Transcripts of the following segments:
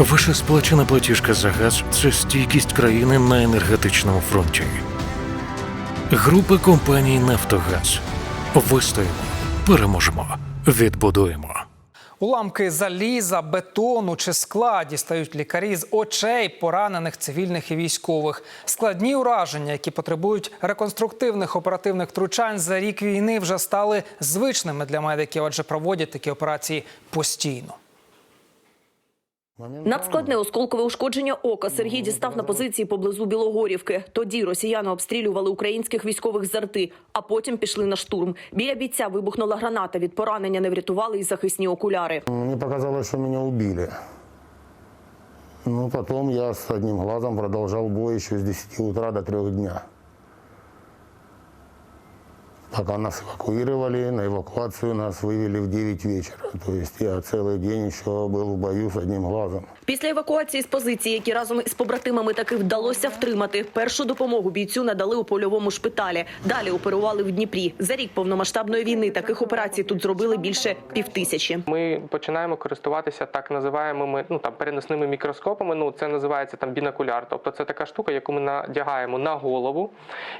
Ваша сплачена платіжка за газ це стійкість країни на енергетичному фронті. Група компаній Нафтогаз. Вистоїмо, переможемо, відбудуємо. Уламки заліза, бетону чи скла дістають лікарі з очей поранених цивільних і військових. Складні ураження, які потребують реконструктивних оперативних втручань за рік війни, вже стали звичними для медиків, адже проводять такі операції постійно. Надскладне осколкове ушкодження ока Сергій дістав на позиції поблизу Білогорівки. Тоді росіяни обстрілювали українських військових з арти, а потім пішли на штурм. Біля бійця вибухнула граната. Від поранення не врятували і захисні окуляри. Мне показалось, что меня убили. Ну, потом я с одним глазом продолжал бой еще с 10 утра до 3 дня. Пока нас эвакуировали, на эвакуацию нас вывели в 9 вечера. То есть я целый день еще был в бою с одним глазом. Після евакуації з позиції, які разом із побратимами таки вдалося втримати, першу допомогу бійцю надали у польовому шпиталі. Далі оперували в Дніпрі. За рік повномасштабної війни таких операцій тут зробили більше півтисячі. Ми починаємо користуватися так називаємими ну там переносними мікроскопами. Ну це називається там бінокуляр. Тобто це така штука, яку ми надягаємо на голову,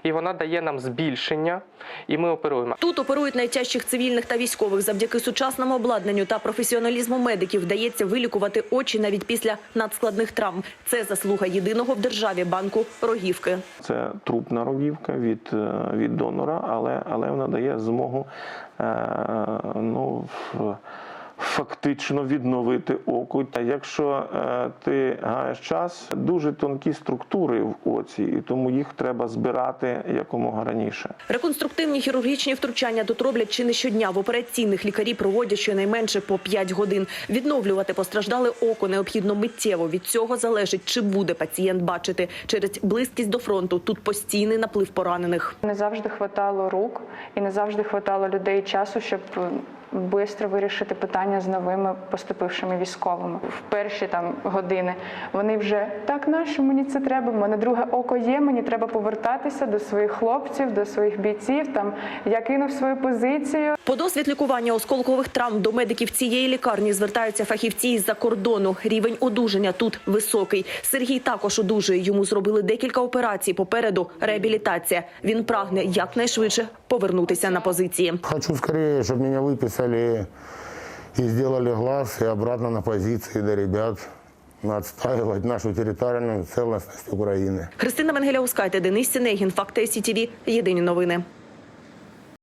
і вона дає нам збільшення, і ми оперуємо. Тут оперують найтяжчих цивільних та військових. Завдяки сучасному обладнанню та професіоналізму медиків вдається вилікувати очі навіть після надскладних травм. Це заслуга єдиного в державі банку рогівки. Це трупна рогівка від, е, від донора, але, але вона дає змогу е, ну, в- фактично відновити око. А якщо е, ти гаєш час, дуже тонкі структури в оці, і тому їх треба збирати якомога раніше. Реконструктивні хірургічні втручання тут роблять чи не щодня. В операційних лікарі проводять щонайменше по 5 годин. Відновлювати постраждале око необхідно миттєво. Від цього залежить, чи буде пацієнт бачити. Через близькість до фронту тут постійний наплив поранених. Не завжди хватало рук і не завжди хватало людей часу, щоб швидко вирішити питання з новими поступившими військовими. В перші там години вони вже так нащо мені це треба. в мене друге око є. Мені треба повертатися до своїх хлопців, до своїх бійців. Там я кинув свою позицію. По досвід лікування осколкових травм до медиків цієї лікарні звертаються фахівці із-за кордону. Рівень одужання тут високий. Сергій також одужує. Йому зробили декілька операцій. Попереду реабілітація. Він прагне якнайшвидше повернутися на позиції. Хочу скорее, чтобы меня выписали и сделали глаз, и обратно на позиции до ребят отстаивать нашу территориальную целостность Украины. Христина Венгеляускайте, Денис Сінегін, Факти СІТВ. Єдині новини.